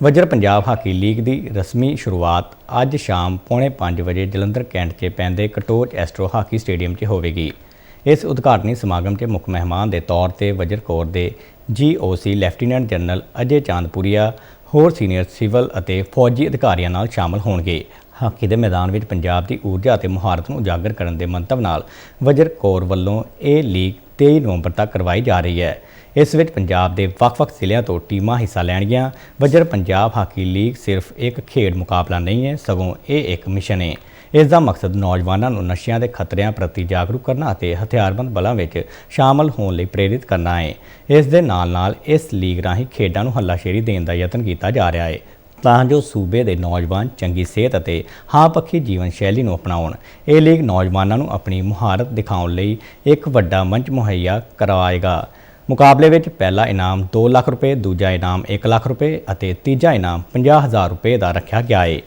ਵਜਰ Punjab hockey league ਦੀ ਰਸਮੀ ਸ਼ੁਰੂਆਤ ਅੱਜ ਸ਼ਾਮ ਪੌਣੇ 5 ਵਜੇ ਜਲੰਧਰ ਕੈਂਟ 'ਚ ਪੈਂਦੇ ਕਟੋਚ ਐਸਟਰੋ ਹਾਕੀ ਸਟੇਡੀਅਮ 'ਚ ਹੋਵੇਗੀ। ਇਸ ਉਦਘਾਟਨੀ ਸਮਾਗਮ 'ਚ ਮੁੱਖ ਮਹਿਮਾਨ ਦੇ ਤੌਰ ਤੇ ਵਜਰ ਕੋਰ ਦੇ ਜੀਓਸੀ ਲੈਫਟੀਨੈਂਟ ਜਨਰਲ ਅਜੇ ਚਾਂਦਪੁਰੀਆ, ਹੋਰ ਸੀਨੀਅਰ ਸਿਵਲ ਅਤੇ ਫੌਜੀ ਅਧਿਕਾਰੀਆਂ ਨਾਲ ਸ਼ਾਮਲ ਹੋਣਗੇ। ਹਾਕੀ ਦੇ ਮੈਦਾਨ ਵਿੱਚ ਪੰਜਾਬ ਦੀ ਊਰਜਾ ਅਤੇ ਮੁਹਾਰਤ ਨੂੰ ਉਜਾਗਰ ਕਰਨ ਦੇ ਮੰਤਵ ਨਾਲ ਵਜਰ ਕੋਰ ਵੱਲੋਂ ਇਹ ਲੀਗ 23 ਨਵੰਬਰ ਤੱਕ ਕਰਵਾਈ ਜਾ ਰਹੀ ਹੈ। ਇਸ ਵਿੱਚ ਪੰਜਾਬ ਦੇ ਵੱਖ-ਵੱਖ ਜ਼ਿਲ੍ਹਿਆਂ ਤੋਂ ਟੀਮਾਂ ਹਿੱਸਾ ਲੈਣਗੀਆਂ। ਵਜਰ ਪੰਜਾਬ ਹਾਕੀ ਲੀਗ ਸਿਰਫ ਇੱਕ ਖੇਡ ਮੁਕਾਬਲਾ ਨਹੀਂ ਹੈ, ਸਗੋਂ ਇਹ ਇੱਕ ਮਿਸ਼ਨ ਹੈ। ਇਸ ਦਾ ਮਕਸਦ ਨੌਜਵਾਨਾਂ ਨੂੰ ਨਸ਼ਿਆਂ ਦੇ ਖਤਰਿਆਂ ਪ੍ਰਤੀ ਜਾਗਰੂਕ ਕਰਨਾ ਅਤੇ ਹਥਿਆਰਬੰਦ ਬਲਾਂ ਵਿੱਚ ਸ਼ਾਮਲ ਹੋਣ ਲਈ ਪ੍ਰੇਰਿਤ ਕਰਨਾ ਹੈ। ਇਸ ਦੇ ਨਾਲ-ਨਾਲ ਇਸ ਲੀਗ ਰਾਹੀਂ ਖੇਡਾਂ ਨੂੰ ਹੱਲਾਸ਼ੇਰੀ ਦੇਣ ਦਾ ਯਤਨ ਕੀਤਾ ਜਾ ਰਿਹਾ ਹੈ। ਤਾਂ ਜੋ ਸੂਬੇ ਦੇ ਨੌਜਵਾਨ ਚੰਗੀ ਸਿਹਤ ਅਤੇ ਹਾਂ ਪੱਖੀ ਜੀਵਨ ਸ਼ੈਲੀ ਨੂੰ ਅਪਣਾਉਣ। ਇਹ ਲੀਗ ਨੌਜਵਾਨਾਂ ਨੂੰ ਆਪਣੀ ਮੁਹਾਰਤ ਦਿਖਾਉਣ ਲਈ ਇੱਕ ਵੱਡਾ ਮੰਚ ਮੁਹੱਈਆ ਕਰਵਾਏਗਾ। ਮੁਕਾਬਲੇ ਵਿੱਚ ਪਹਿਲਾ ਇਨਾਮ 2 ਲੱਖ ਰੁਪਏ, ਦੂਜਾ ਇਨਾਮ 1 ਲੱਖ ਰੁਪਏ ਅਤੇ ਤੀਜਾ ਇਨਾਮ 50000 ਰੁਪਏ ਦਾ ਰੱਖਿਆ ਗਿਆ ਹੈ